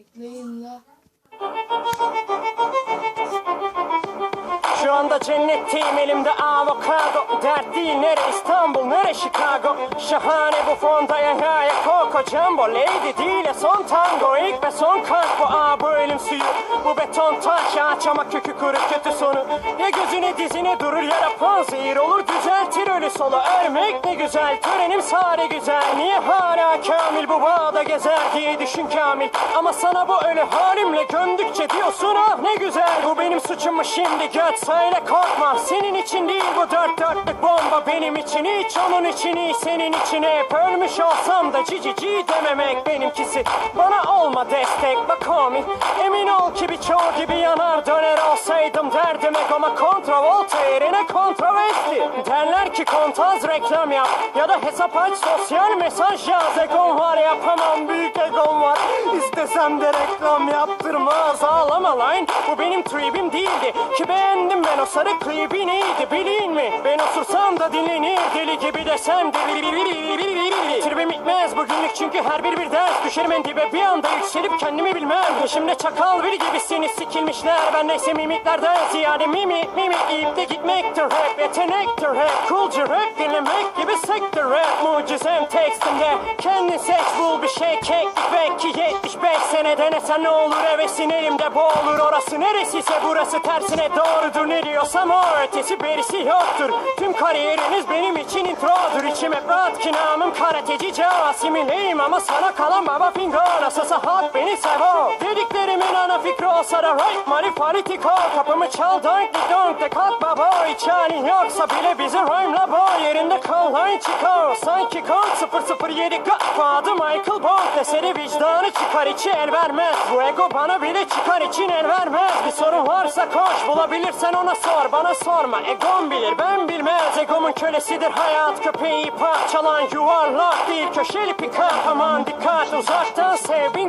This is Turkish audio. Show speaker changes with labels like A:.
A: Bekleyin la.
B: Şu anda cennetteyim elimde avokado. Dert değil nere? İstanbul nere? Chicago. Şahane bu fonda ya ya ya Coco Jumbo Lady değil son tango. İlk ve son bu. Aa bu ölüm suyu. Bu beton taş. Ağaç ama kökü kuru kötü sonu Ya gözüne dizine durur ya da panzehir olur düzeltir ölü solu Örmek ne güzel törenim sare güzel. Niye hala kamil bu bağda gezer diye düşün kamil? Ama sana bu ölü halimle göndükçe diyorsun ah ne güzel Bu benim suçum mu şimdi. Göt söyle korkma. Senin için değil bu dört dörtlük bomba benim için. Hiç onun için iyi senin için hep. Ölmüş olsam da cici ci dememek benimkisi. Bana olma destek bak homie Emin ol ki birçoğu gibi yanar döner olsaydım derdim egoma kontravolta yerine kontroversli Derler ki kontaz reklam yap ya da hesap aç sosyal mesaj yaz. Egom var yapamam büyük egom var. İstesem de reklam yaptırmaz. Ağlama lan Bu benim tribim değildi. Ki beğendim ben o sarı klibi neydi bilin mi? Ben osursam da dinlenir deli gibi desem de bitmez bugünlük çünkü her bir bir ders Düşerim en dibe bir anda yükselip kendimi bilmem. Peşimde çakal biri gibisiniz sikilmişler. Ben neyse mimiklerden ziyade mimi mimi İyip de gitmektir rap yetenektir hep Coolca rap dinlemek gibi sektör rap. Mucizem tekstimde kendin seç bul bir şey. Keklik belki 75 sene denesen ne olur? Hevesin elimde boğulur Orası neresiyse burası tersine doğrudur. Ne diyorsam o ötesi berisi yoktur. Tüm kariyeriniz benim için introdur. İçim hep rahat ki namım karateci Casimileyim ama sana kalan baba fingo Nasılsa halk beni sevo Dediklerimin ana fikri olsa da right marifalitiko Kapımı çal donk di donk de kalk baba Hiç halin yoksa bile bizi rhyme'la bo Yerinde kal lan chico. Sanki kong 007 Godfather Michael Bond Eseri vicdanı çıkar içi el vermez. Bu ego bana bile çıkar için el vermez. Bir sorun varsa koş bulabilirsen ona sor Bana sorma. Egom bilir ben bilmez. Egomun kölesidir hayat köpeği parçalan yuvarlak değil Köşeli pikap aman dikkat uzaktan sev bin